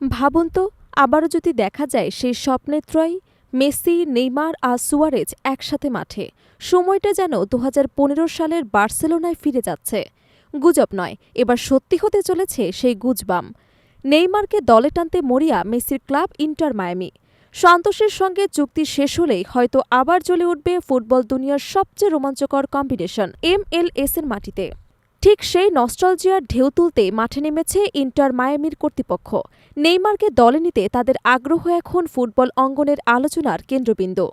ভাবুন তো, আবারও যদি দেখা যায় সেই স্বপ্নের ত্রয়ী, মেসি, নেইমার আর সুয়ারেজ একসাথে মাঠে। সময়টা যেন দু হাজার পনেরো সালের বার্সেলোনায় ফিরে যাচ্ছে। গুজব নয়, এবার সত্যি হতে চলেছে সেই গুজবাম। নেইমারকে দলে টানতে মরিয়া মেসির ক্লাব ইন্টার মায়ামি। সন্তোষের সঙ্গে চুক্তি শেষ হলেই হয়তো আবার জ্বলে উঠবে ফুটবল দুনিয়ার সবচেয়ে রোমাঞ্চকর কম্বিনেশন এম এল এস এর মাটিতে। ঠিক সেই নস্টলজিয়ার ঢেউ তুলতে মাঠে নেমেছে ইন্টার মায়ামির কর্তৃপক্ষ। নেইমারকে দলে নিতে তাদের আগ্রহ এখন ফুটবল অঙ্গনের আলোচনার কেন্দ্রবিন্দু।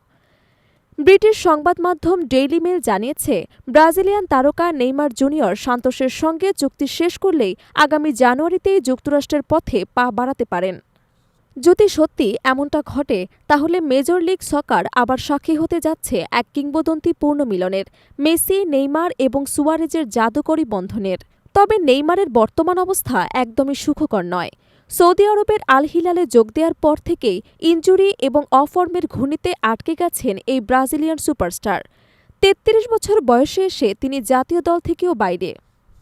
ব্রিটিশ সংবাদ মাধ্যম ডেইলি মেল জানিয়েছে, ব্রাজিলিয়ান তারকা নেইমার জুনিয়র সান্তোসের সঙ্গে চুক্তি শেষ করলেই আগামী জানুয়ারিতেই যুক্তরাষ্ট্রের পথে পা বাড়াতে পারেন। যদি সত্যি এমনটা ঘটে, তাহলে মেজর লিগ সকার আবার সাক্ষী হতে যাচ্ছে এক কিংবদন্তি পূর্ণ মিলনের, মেসি, নেইমার এবং সুয়ারেজের জাদুকরী বন্ধনের। তবে নেইমারের বর্তমান অবস্থা একদমই সুখকর নয়। সৌদি আরবের আল হিলালে যোগ দেওয়ার পর থেকেই ইনজুরি এবং অফর্মের ঘূর্ণিতে আটকে গেছেন এই ব্রাজিলিয়ান সুপারস্টার। তেত্রিশ বছর বয়সে এসে তিনি জাতীয় দল থেকেও বাইরে।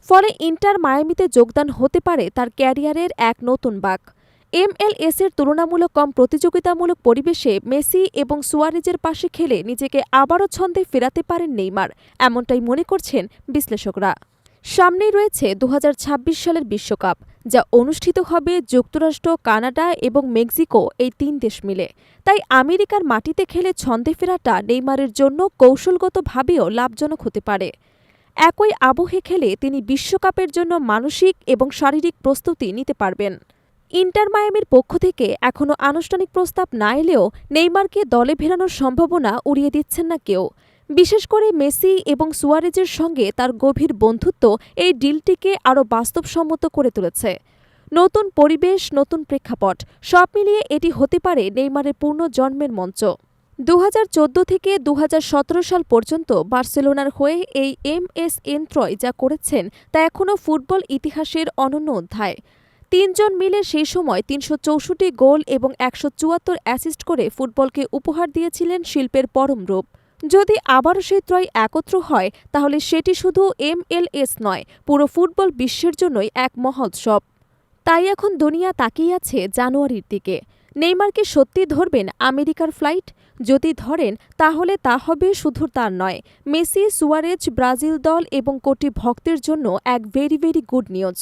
ফলে ইন্টার মায়ামিতে যোগদান হতে পারে তার ক্যারিয়ারের এক নতুন বাক। এমএলএস এর তুলনামূলক কম প্রতিযোগিতামূলক পরিবেশে মেসি এবং সুয়ারেজের পাশে খেলে নিজেকে আবারও ছন্দে ফেরাতে পারেন নেইমার, এমনটাই মনে করছেন বিশ্লেষকরা। সামনেই রয়েছে দু হাজার ছাব্বিশ সালের বিশ্বকাপ, যা অনুষ্ঠিত হবে যুক্তরাষ্ট্র, কানাডা এবং মেক্সিকো এই তিন দেশ মিলে। তাই আমেরিকার মাটিতে খেলে ছন্দে ফেরাটা নেইমারের জন্য কৌশলগতভাবেও লাভজনক হতে পারে। একই আবহে খেলে তিনি বিশ্বকাপের জন্য মানসিক এবং শারীরিক প্রস্তুতি নিতে পারবেন। ইন্টার মায়ামির পক্ষ থেকে এখনও আনুষ্ঠানিক প্রস্তাব না এলেও নেইমারকে দলে ফেরানোর সম্ভাবনা উড়িয়ে দিচ্ছেন না কেউ। বিশেষ করে মেসি এবং সুয়ারেজের সঙ্গে তার গভীর বন্ধুত্ব এই ডিলটিকে আরও বাস্তবসম্মত করে তুলেছে। নতুন পরিবেশ, নতুন প্রেক্ষাপট, সব মিলিয়ে এটি হতে পারে নেইমারের পূর্ণ জন্মের মঞ্চ। দু হাজার চোদ্দ থেকে দু হাজার সতেরো সাল পর্যন্ত বার্সেলোনার হয়ে এই এম এস এন ত্রয় যা করেছেন তা এখনও ফুটবল ইতিহাসের অনন্য অধ্যায়। তিনজন মিলে সেই সময় তিনশো চৌষট্টি গোল এবং একশো চুয়াত্তর অ্যাসিস্ট করে ফুটবলকে উপহার দিয়েছিলেন শিল্পের পরম রূপ। যদি আবারও সেই ত্রয় একত্র হয়, তাহলে সেটি শুধু এমএলএস নয়, পুরো ফুটবল বিশ্বের জন্যই এক মহোৎসব। তাই এখন দুনিয়া তাকিয়ে আছে জানুয়ারির দিকে। নেইমারকে সত্যি ধরবেন আমেরিকার ফ্লাইট? যদি ধরেন, তাহলে তা হবে শুধু তার নয়। মেসি, সুয়ারেজ, ব্রাজিল দল এবং কোটি ভক্তের জন্য এক ভেরি ভেরি গুড নিউজ।